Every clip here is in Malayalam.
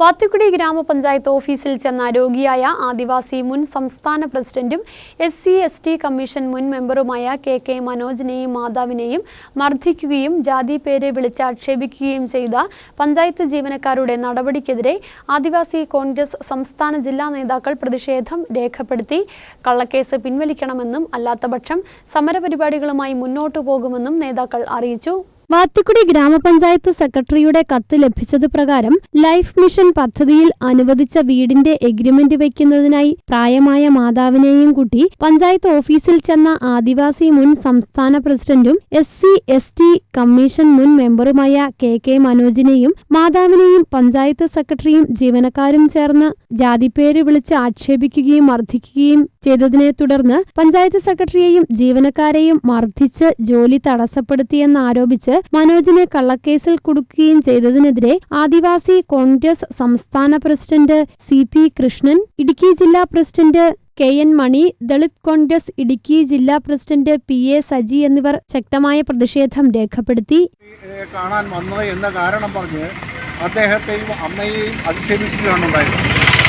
വാത്തുക്കുടി ഗ്രാമപഞ്ചായത്ത് ഓഫീസിൽ ചെന്ന രോഗിയായ ആദിവാസി മുൻ സംസ്ഥാന പ്രസിഡന്റും S C S T commission മുൻ മെമ്പറുമായ കെ കെ മനോജിനെയും മാതാവിനെയും മർദ്ദിക്കുകയും ജാതി പേര് വിളിച്ച് ആക്ഷേപിക്കുകയും ചെയ്ത പഞ്ചായത്ത് ജീവനക്കാരുടെ നടപടിക്കെതിരെ ആദിവാസി കോൺഗ്രസ് സംസ്ഥാന ജില്ലാ നേതാക്കൾ പ്രതിഷേധം രേഖപ്പെടുത്തി. കള്ളക്കേസ് പിൻവലിക്കണമെന്നും അല്ലാത്തപക്ഷം സമരപരിപാടികളുമായി മുന്നോട്ടു പോകുമെന്നും നേതാക്കൾ അറിയിച്ചു. വാത്തിക്കുടി ഗ്രാമപഞ്ചായത്ത് സെക്രട്ടറിയുടെ കത്ത് ലഭിച്ചത് പ്രകാരം ലൈഫ് മിഷൻ പദ്ധതിയിൽ അനുവദിച്ച വീടിന്റെ എഗ്രിമെന്റ് വയ്ക്കുന്നതിനായി പ്രായമായ മാതാവിനെയും കൂട്ടി പഞ്ചായത്ത് ഓഫീസിൽ ചെന്ന ആദിവാസി മുൻ സംസ്ഥാന പ്രസിഡന്റും S C S T commission മുൻ മെമ്പറുമായ കെ കെ മനോജിനെയും മാതാവിനെയും പഞ്ചായത്ത് സെക്രട്ടറിയും ജീവനക്കാരും ചേർന്ന് ജാതിപ്പേര് വിളിച്ച് ആക്ഷേപിക്കുകയും മർദ്ദിക്കുകയും ചെയ്തതിനെ തുടർന്ന് പഞ്ചായത്ത് സെക്രട്ടറിയെയും ജീവനക്കാരെയും മർദ്ദിച്ച് ജോലി തടസ്സപ്പെടുത്തിയെന്നാരോപിച്ച് മനോജിനെ കള്ളക്കേസിൽ കുടുക്കുകയും ചെയ്തതിനെതിരെ ആദിവാസി കോൺഗ്രസ് സംസ്ഥാന president C P Krishnan Idukki ജില്ലാ president K N Mani Dalit Congress Idukki ജില്ലാ പ്രസിഡന്റ് പി എ സജി എന്നിവർ ശക്തമായ പ്രതിഷേധം രേഖപ്പെടുത്തി. കാണാൻ വന്നത് എന്ന കാരണം പറഞ്ഞ് അദ്ദേഹത്തെയും അമ്മയെയും അധിക്ഷേപിക്കുകയാണ് ഉണ്ടായത്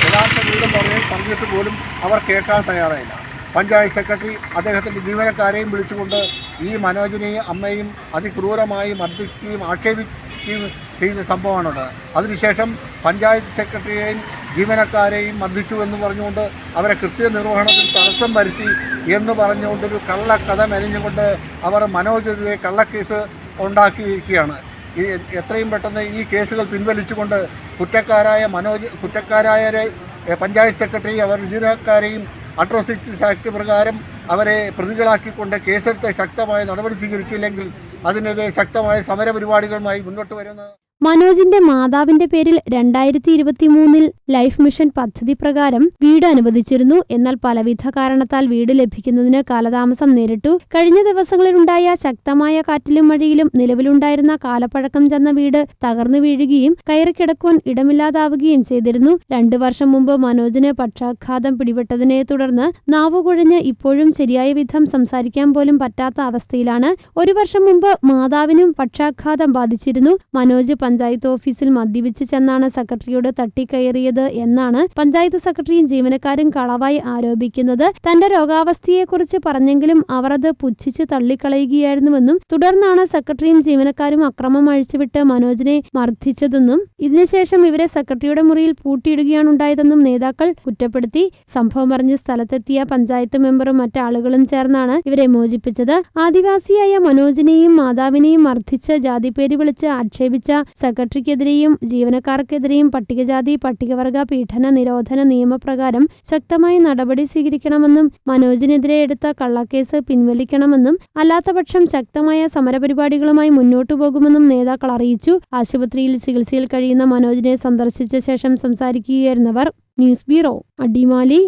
യഥാർത്ഥ വീടും പറഞ്ഞ് പറഞ്ഞിട്ട് പോലും അവർ കേൾക്കാൻ തയ്യാറായില്ല. പഞ്ചായത്ത് സെക്രട്ടറി അദ്ദേഹത്തിന്റെ ജീവനക്കാരെയും വിളിച്ചുകൊണ്ട് ഈ മനോജിനെയും അമ്മയും അതിക്രൂരമായി മർദ്ദിക്കുകയും ആക്ഷേപിക്കുകയും ചെയ്യുന്ന സംഭവമാണുള്ളത്. അതിനുശേഷം പഞ്ചായത്ത് സെക്രട്ടറിയെയും ജീവനക്കാരെയും മർദ്ദിച്ചു എന്ന് പറഞ്ഞുകൊണ്ട് അവരെ കൃത്യനിർവഹണത്തിൽ തടസ്സം വരുത്തി എന്ന് പറഞ്ഞുകൊണ്ടൊരു കള്ളക്കഥ മെനഞ്ഞുകൊണ്ട് അവർ മനോജിനെ കള്ളക്കേസ് ഉണ്ടാക്കിയിരിക്കുകയാണ്. ഈ എത്രയും പെട്ടെന്ന് ഈ കേസുകൾ പിൻവലിച്ചുകൊണ്ട് കുറ്റക്കാരായ മനോജ് കുറ്റക്കാരായ പഞ്ചായത്ത് സെക്രട്ടറി അവർ ജീവനക്കാരെയും അട്രോസിറ്റീസ് ആക്ട് പ്രകാരം അവരെ പ്രതികളാക്കിക്കൊണ്ട് കേസെടുത്ത് ശക്തമായ നടപടി സ്വീകരിച്ചില്ലെങ്കിൽ അതിനെതിരെ ശക്തമായ സമരപരിപാടികളുമായി മുന്നോട്ട് വരുന്നത് മനോജിന്റെ മാതാവിന്റെ പേരിൽ രണ്ടായിരത്തി ഇരുപത്തിമൂന്നിൽ ലൈഫ് മിഷൻ പദ്ധതി പ്രകാരം വീട് അനുവദിച്ചിരുന്നു. എന്നാൽ പലവിധ കാരണത്താൽ വീട് ലഭിക്കുന്നതിന് കാലതാമസം നേരിട്ടു. കഴിഞ്ഞ ദിവസങ്ങളിലുണ്ടായ ശക്തമായ കാറ്റിലും മഴയിലും നിലവിലുണ്ടായിരുന്ന കാലപ്പഴക്കം ചെന്ന വീട് തകർന്നു വീഴുകയും കയറിക്കിടക്കുവാൻ ഇടമില്ലാതാവുകയും ചെയ്തിരുന്നു. രണ്ടു വർഷം മുമ്പ് മനോജിന് പക്ഷാഘാതം പിടിപെട്ടതിനെ തുടർന്ന് നാവുകുഴഞ്ഞ് ഇപ്പോഴും ശരിയായ വിധം സംസാരിക്കാൻ പോലും പറ്റാത്ത അവസ്ഥയിലാണ്. ഒരു വർഷം മുമ്പ് മാതാവിനും പക്ഷാഘാതം ബാധിച്ചിരുന്നു. മനോജ് പഞ്ചായത്ത് ഓഫീസിൽ മദ്യപിച്ച് ചെന്നാണ് സെക്രട്ടറിയോട് തട്ടിക്കയറിയത് എന്നാണ് പഞ്ചായത്ത് സെക്രട്ടറിയും ജീവനക്കാരും കളവായി ആരോപിക്കുന്നത്. തന്റെ രോഗാവസ്ഥയെക്കുറിച്ച് പറഞ്ഞെങ്കിലും അവർ അത് പുച്ഛിച്ച് തള്ളിക്കളയുകയായിരുന്നുവെന്നും തുടർന്നാണ് സെക്രട്ടറിയും ജീവനക്കാരും അക്രമം അഴിച്ചുവിട്ട് മനോജിനെ മർദ്ദിച്ചതെന്നും ഇതിനുശേഷം ഇവരെ സെക്രട്ടറിയുടെ മുറിയിൽ പൂട്ടിയിടുകയാണുണ്ടായതെന്നും നേതാക്കൾ കുറ്റപ്പെടുത്തി. സംഭവം അറിഞ്ഞ് സ്ഥലത്തെത്തിയ പഞ്ചായത്ത് മെമ്പറും മറ്റാളുകളും ചേർന്നാണ് ഇവരെ മോചിപ്പിച്ചത്. ആദിവാസിയായ മനോജിനെയും മാതാവിനെയും മർദ്ദിച്ച് ജാതിപ്പേര് വിളിച്ച് ആക്ഷേപിച്ച സെക്രട്ടറിക്കെതിരെയും ജീവനക്കാർക്കെതിരെയും പട്ടികജാതി പട്ടികവർഗ പീഡന നിരോധന നിയമപ്രകാരം ശക്തമായ നടപടി സ്വീകരിക്കണമെന്നും മനോജിനെതിരെ എടുത്ത കള്ളക്കേസ് പിൻവലിക്കണമെന്നും അല്ലാത്തപക്ഷം ശക്തമായ സമരപരിപാടികളുമായി മുന്നോട്ടു പോകുമെന്നും നേതാക്കൾ അറിയിച്ചു. ആശുപത്രിയിൽ ചികിത്സയിൽ കഴിയുന്ന മനോജിനെ സന്ദർശിച്ച ശേഷം സംസാരിക്കുകയായിരുന്നവർ. News bureau Adimali.